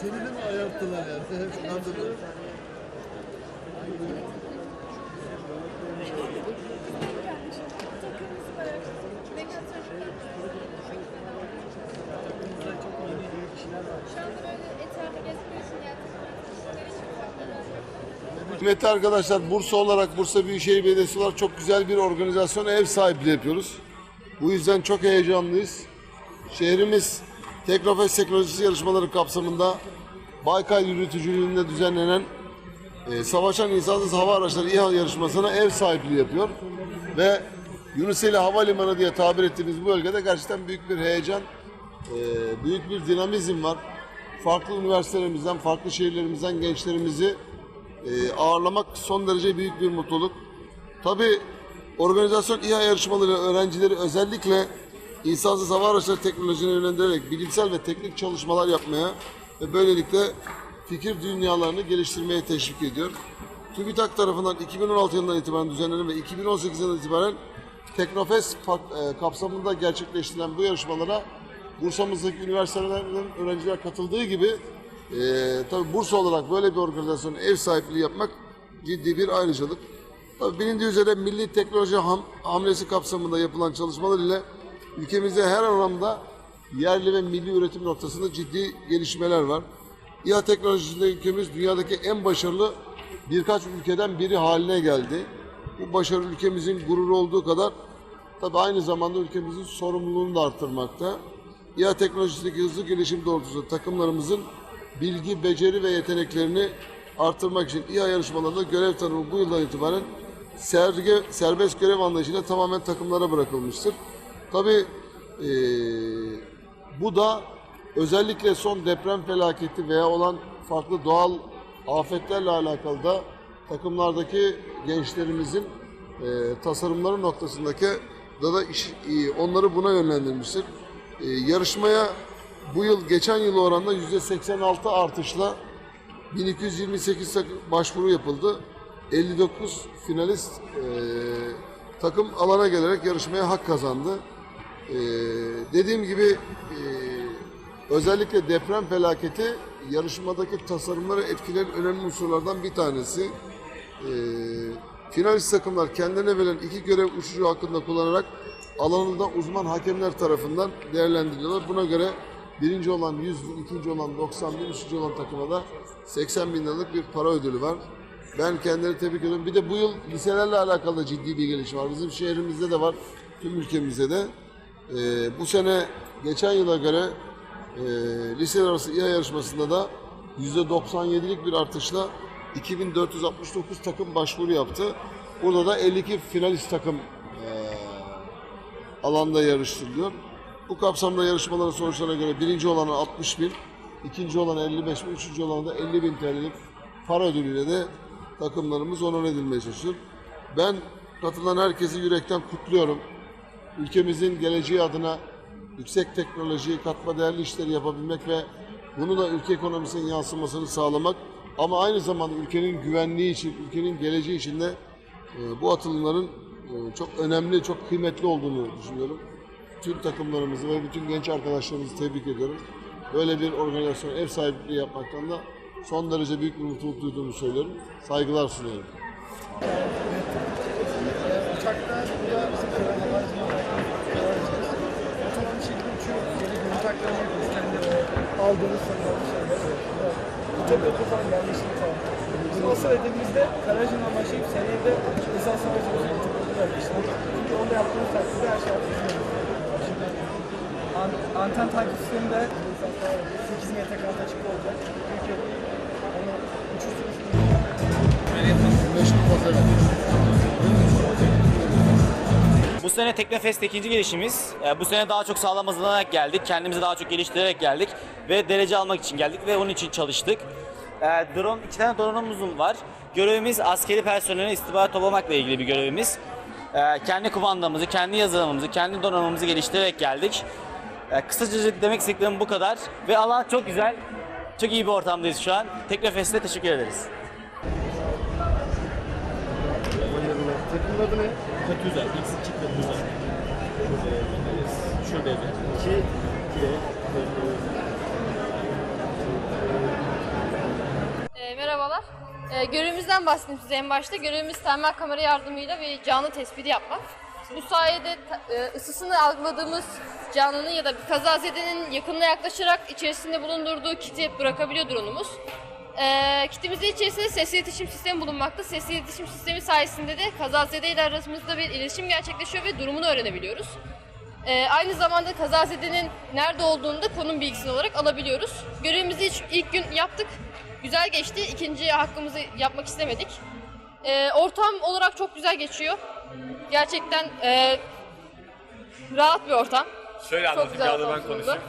Seni de mi ayarttılar yani? Hep kandırdılar. Şu anda böyle etrafı gezmek için yani Kıymetli arkadaşlar Bursa olarak Bursa Büyükşehir Belediyesi olarak çok güzel bir organizasyona ev sahipliği yapıyoruz. Bu yüzden çok heyecanlıyız. Şehrimiz Teknofest Teknolojisi yarışmaları kapsamında Baykal yürütücülüğünde düzenlenen e, Savaşan İnsansız Hava Araçları İHA yarışmasına ev sahipliği yapıyor. Ve Yunuseli Havalimanı diye tabir ettiğimiz bu bölgede gerçekten büyük bir heyecan, e, büyük bir dinamizm var. Farklı üniversitelerimizden, farklı şehirlerimizden gençlerimizi e, ağırlamak son derece büyük bir mutluluk. Tabii organizasyon İHA yarışmaları öğrencileri özellikle insansız hava araçları teknolojisine yönlendirerek bilimsel ve teknik çalışmalar yapmaya ve böylelikle fikir dünyalarını geliştirmeye teşvik ediyor. TÜBİTAK tarafından 2016 yılından itibaren düzenlenen ve 2018 yılından itibaren Teknofest e, kapsamında gerçekleştirilen bu yarışmalara Bursa'mızdaki üniversitelerden öğrenciler katıldığı gibi e, tabii Bursa olarak böyle bir organizasyonun ev sahipliği yapmak ciddi bir ayrıcalık. Tabii bilindiği üzere milli teknoloji ham, hamlesi kapsamında yapılan çalışmalar ile ülkemizde her anlamda yerli ve milli üretim noktasında ciddi gelişmeler var. İHA teknolojisinde ülkemiz dünyadaki en başarılı birkaç ülkeden biri haline geldi. Bu başarı ülkemizin gururu olduğu kadar tabii aynı zamanda ülkemizin sorumluluğunu da arttırmakta. İHA teknolojisindeki hızlı gelişim doğrultusunda takımlarımızın bilgi, beceri ve yeteneklerini artırmak için İHA yarışmalarında görev tanımı bu yıldan itibaren sergi, serbest görev anlayışıyla tamamen takımlara bırakılmıştır. Tabii eee, bu da özellikle son deprem felaketi veya olan farklı doğal afetlerle alakalı da takımlardaki gençlerimizin e, tasarımları noktasındaki da da iş, e, onları buna yönlendirmiştir. E, yarışmaya bu yıl geçen yıl oranla %86 artışla 1228 takım başvuru yapıldı. 59 finalist e, takım alana gelerek yarışmaya hak kazandı. Ee, dediğim gibi e, özellikle deprem felaketi yarışmadaki tasarımları etkileyen önemli unsurlardan bir tanesi. Ee, finalist takımlar kendilerine verilen iki görev uçucu hakkında kullanarak alanında uzman hakemler tarafından değerlendiriliyorlar. Buna göre birinci olan 100 bin, ikinci olan 90 bin, üçüncü olan takıma da 80 bin liralık bir para ödülü var. Ben kendilerini tebrik ediyorum. Bir de bu yıl liselerle alakalı ciddi bir gelişme var. Bizim şehrimizde de var, tüm ülkemizde de. Ee, bu sene geçen yıla göre e, liseler arası İHA yarışmasında da %97'lik bir artışla 2469 takım başvuru yaptı. Burada da 52 finalist takım e, alanda yarıştırılıyor. Bu kapsamda yarışmaların sonuçlarına göre birinci olana 60 bin, ikinci olana 55 bin, üçüncü olana da 50 bin TL'lik para ödülüyle de takımlarımız onur edilmeye çalışıyor. Ben katılan herkesi yürekten kutluyorum ülkemizin geleceği adına yüksek teknolojiyi, katma değerli işleri yapabilmek ve bunu da ülke ekonomisinin yansımasını sağlamak ama aynı zamanda ülkenin güvenliği için, ülkenin geleceği için de e, bu atılımların e, çok önemli, çok kıymetli olduğunu düşünüyorum. Tüm takımlarımızı ve bütün genç arkadaşlarımızı tebrik ediyorum. böyle bir organizasyon ev sahipliği yapmaktan da son derece büyük bir mutluluk duyduğumu söylüyorum. Saygılar sunuyorum. Uçakta burada bizim havacılığı öğreneceğiz. Otonom bir şekilde uçuyor. Geri görüntü aktarımı yapıyoruz. Kendi o aldığımız sanılan şeyler. Bu tabii o kafan yerleşimi falan. Biz o söylediğimizde Karajin'den başlayıp seneye de havacılığı otomobil yerleşimi. Çünkü orada yaptığımız takdirde her şey yapıyoruz. Anten takip sisteminde 8 metre kanat açık olacak. Çünkü onu uçursunuz. Bu sene Teknofest ikinci gelişimiz. Ee, Bu sene daha çok sağlam hazırlanarak geldik. Kendimizi daha çok geliştirerek geldik. Ve derece almak için geldik ve onun için çalıştık. Ee, Drone, iki tane drone'umuz var. Görevimiz askeri personele istihbarat toplamakla ilgili bir görevimiz. Ee, Kendi kumandamızı, kendi yazılımımızı, kendi donanımımızı geliştirerek geldik. Ee, Kısaca demek istediklerim bu kadar. Ve alan çok güzel. Çok iyi bir ortamdayız şu an. Teknofest'e teşekkür ederiz. Takımın adı ne? Katüza, X çift Katüza. Şube 2, 2, Ee, merhabalar. Ee, görevimizden bahsedeyim size en başta. Görevimiz termal kamera yardımıyla bir canlı tespiti yapmak. Bu sayede e, ısısını algıladığımız canlının ya da bir kazazedenin yakınına yaklaşarak içerisinde bulundurduğu kiti bırakabiliyor drone'umuz. Ee, kitimizin içerisinde sesli iletişim sistemi bulunmakta. Sesli iletişim sistemi sayesinde de kazazede ile arasımızda bir iletişim gerçekleşiyor ve durumunu öğrenebiliyoruz. Ee, aynı zamanda kazazedenin nerede olduğunu da konum bilgisini olarak alabiliyoruz. Görevimizi ilk, gün yaptık. Güzel geçti. İkinci hakkımızı yapmak istemedik. Ee, ortam olarak çok güzel geçiyor. Gerçekten e, rahat bir ortam. Şöyle Çok anlatayım, güzel bir anda ben konuşayım.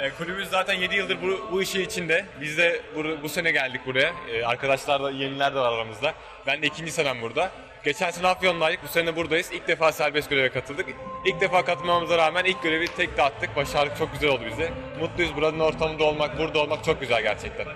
E, kulübümüz zaten 7 yıldır bu, bu işin içinde. Biz de bu, bu sene geldik buraya. E, arkadaşlar da yeniler de var aramızda. Ben de ikinci senem burada. Geçen sene Afyon'daydık, bu sene buradayız. İlk defa serbest göreve katıldık. İlk defa katılmamıza rağmen ilk görevi tek de attık. Başardık, çok güzel oldu bize. Mutluyuz, buranın ortamında olmak, burada olmak çok güzel gerçekten.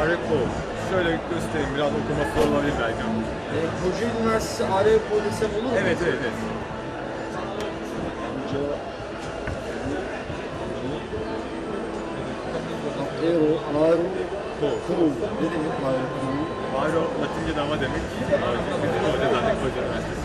Arif Bol. Şöyle göstereyim, biraz okuması olabilir belki ama. Kocaeli Üniversitesi ARE Polisi olur mu? Evet, evet, evet. Aero, Aero. Kırıl. Ne demek Aero? Aero Latince dama demek. Hoca zannedip Koca Üniversitesi.